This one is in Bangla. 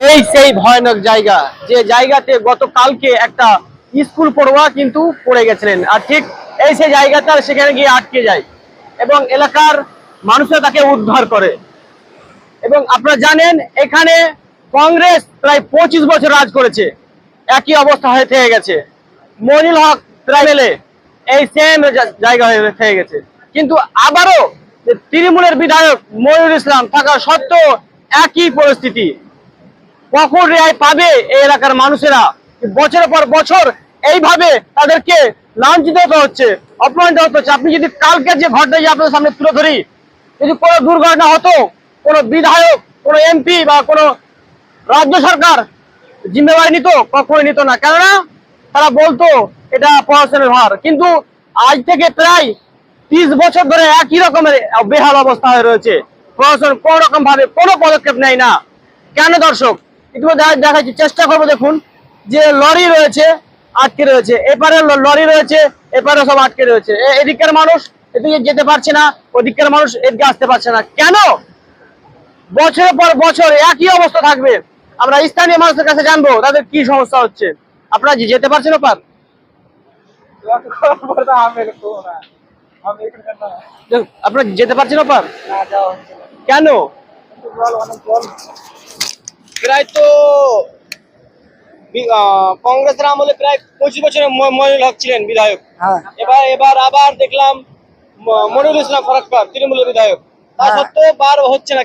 এই সেই ভয়ানক জায়গা। যে জায়গাতে গতকালকে একটা স্কুল পড়ুয়া কিন্তু পড়ে গেছিলেন। আর ঠিক এই সেই জায়গাটা সেখানে গিয়ে আটকে যায় এবং এলাকার মানুষরা তাকে উদ্ধার করে। এবং আপনারা জানেন, এখানে কংগ্রেস প্রায় পঁচিশ বছর রাজ করেছে। একই অবস্থা হয়ে থেকে গেছে। মনিল হক এলে এই সেম জায়গা হয়ে থেকে গেছে। কিন্তু আবারও তৃণমূলের বিধায়ক মনিরুল ইসলাম থাকা সত্ত্বেও একই পরিস্থিতি। কখন রেহাই পাবে এই এলাকার মানুষেরা? বছরের পর বছর এইভাবে তাদেরকে লাঞ্ছিত হতে হচ্ছে, অপমানিত হতে হচ্ছে। আপনি যদি কালকে যে ঘটনা যে আপনাদের সামনে তুলে ধরি, যদি কোনো দুর্ঘটনা হতো, কোনো বিধায়ক, কোনো এমপি বা কোনো রাজ্য সরকার জিম্মেবারি নিত, কখনোই নিত না। কেননা তারা বলতো, এটা প্রশাসনের ভার। কিন্তু আজ থেকে প্রায় তিরিশ বছর ধরে একই রকমের বেহাল অবস্থা হয়ে রয়েছে। প্রশাসন কোন রকম ভাবে কোনো পদক্ষেপ নেয় না। কেন দর্শক? দেখা- দেখাচ্ছি চেষ্টা করব দেখুন যে লরি রয়েছে আটকে রয়েছে। এপারে লরি রয়েছে এপারে সব আটকে রয়েছে। এ- এদিকের মানুষ এদিকে যেতে পারছে না ওদিকের মানুষ এদিকে আসতে পারছে না। কেন? বছরের পর বছর একই অবস্থা থাকবে। আমরা স্থানীয় মানুষের কাছে জানব তাদের কি সমস্যা হচ্ছে। আপনারা যেতে পারছেন ওপার আপনারা যেতে পারছেন ওপার কেন? প্রায় তো কংগ্রেসের আমলে প্রায় পঁচিশ বছরের মনিরুল হক ছিলেন বিধায়ক। হ্যাঁ। এবার এবার আবার দেখলাম মনিরুল ইসলাম ফরাক্কর তৃণমূলের বিধায়ক। তা হ্যাঁ। সত্ত্বেও বার হচ্ছে না।